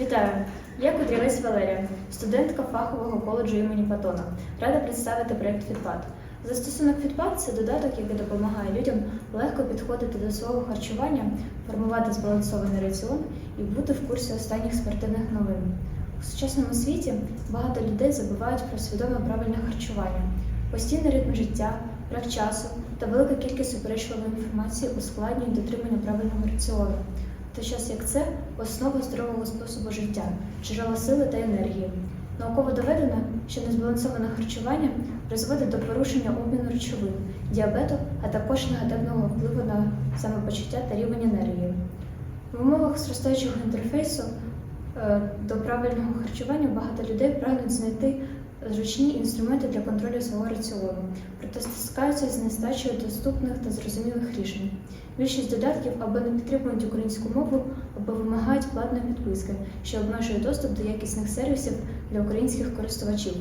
Вітаю! Я Кудрявець Валерія, студентка фахового коледжу імені Патона. Рада представити проєкт Фітпад. Застосунок Фітпад це додаток, який допомагає людям легко підходити до свого харчування, формувати збалансований раціон і бути в курсі останніх спортивних новин. У сучасному світі багато людей забувають про свідоме правильне харчування, постійний ритм життя, брак часу та велика кількість суперечливої інформації ускладнюють дотримання правильного раціону. Той час як це основа здорового способу життя, джерело сили та енергії. Науково доведено, що незбалансоване харчування призводить до порушення обміну речовин, діабету, а також негативного впливу на самопочуття та рівень енергії. В умовах зростаючого інтерфейсу е, до правильного харчування багато людей прагнуть знайти зручні інструменти для контролю свого раціону, проте стискаються з нестачею доступних та зрозумілих рішень. Більшість додатків або не підтримують українську мову, або вимагають платної підписки, що обмежує доступ до якісних сервісів для українських користувачів.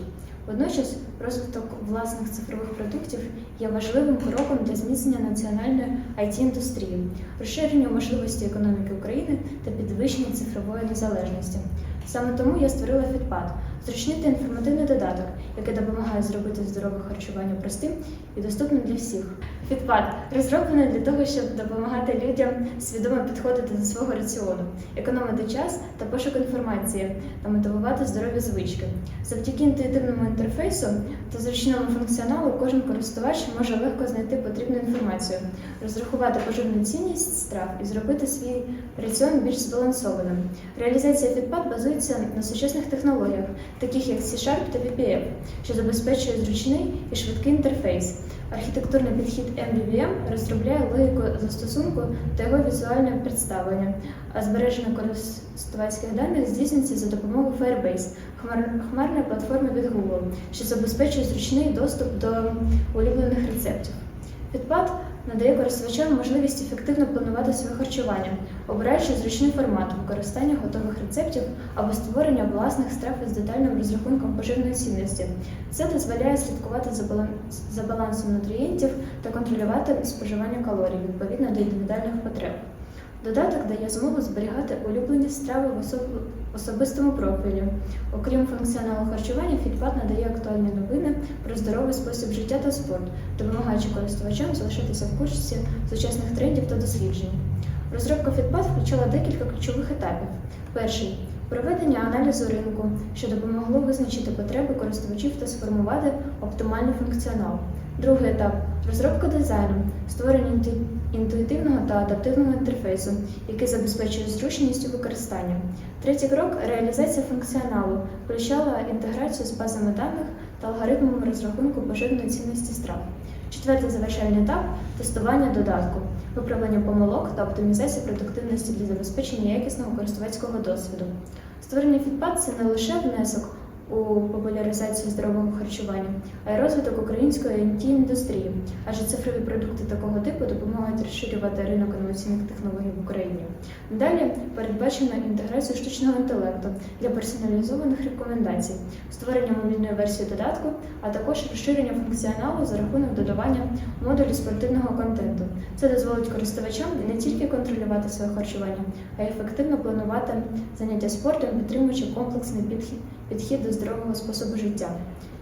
Водночас розвиток власних цифрових продуктів є важливим кроком для зміцнення національної it індустрії розширення можливості економіки України та підвищення цифрової незалежності. Саме тому я створила Фітпад зручний та інформативний додаток, який допомагає зробити здорове харчування простим і доступним для всіх. Фітпад розроблений для того, щоб допомагати людям свідомо підходити до свого раціону, економити час та пошук інформації та мотивувати здорові звички. Завдяки інтуїтивному інтерфейсу та зручному функціоналу кожен користувач може легко знайти потрібну інформацію, розрахувати поживну цінність страв і зробити свій раціон більш збалансованим. Реалізація Фітпад базується на сучасних технологіях, таких як C-Sharp та VPF, що забезпечує зручний і швидкий інтерфейс. Архітектурний підхід MVVM розробляє логіку застосунку та його візуальне представлення, а збереження користувацьких даних здійснюється за допомогою Firebase, хмар- хмарної платформи від Google, що забезпечує зручний доступ до улюблених рецептів. Підпад надає користувачам можливість ефективно планувати своє харчування, обираючи зручний формат використання готових рецептів або створення власних страв із детальним розрахунком поживної цінності. Це дозволяє слідкувати за балан- за балансом нутрієнтів та контролювати споживання калорій відповідно до індивідуальних потреб. Додаток дає змогу зберігати улюблені страви в особ- особистому профілі. Окрім функціоналу харчування, Фітпад надає актуальні новини про здоровий спосіб життя та спорт, допомагаючи користувачам залишитися в курсі сучасних трендів та досліджень. Розробка Фітпад включала декілька ключових етапів. Перший проведення аналізу ринку, що допомогло визначити потреби користувачів та сформувати оптимальний функціонал. Другий етап розробка дизайну, створення інту- інтуїтивного та адаптивного інтерфейсу, який забезпечує зручність у використанні. Третій крок реалізація функціоналу, включала інтеграцію з базами даних та алгоритмами розрахунку поживної цінності страв. Четвертий завершальний етап тестування додатку, виправлення помилок та оптимізація продуктивності для забезпечення якісного користувацького досвіду. Створення Фітпад це не лише внесок у популяризацію здорового харчування, а й розвиток української it індустрії, адже цифрові продукти такого типу допомагають розширювати ринок інноваційних технологій в Україні. Далі передбачено інтеграцію штучного інтелекту для персоналізованих рекомендацій, створення мобільної версії додатку, а також розширення функціоналу за рахунок додавання модулю спортивного контенту. Це дозволить користувачам не тільки контролювати своє харчування, а й ефективно планувати заняття спортом, підтримуючи комплексний підхід, підхід до здорового способу життя.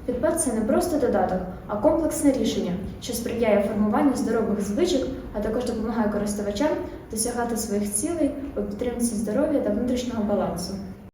Підпад це не просто додаток, а комплексне рішення, що сприяє формуванню здорових звичок, а також допомагає користувачам досягати своїх цілей у підтримці здоров'я та внутрішнього балансу.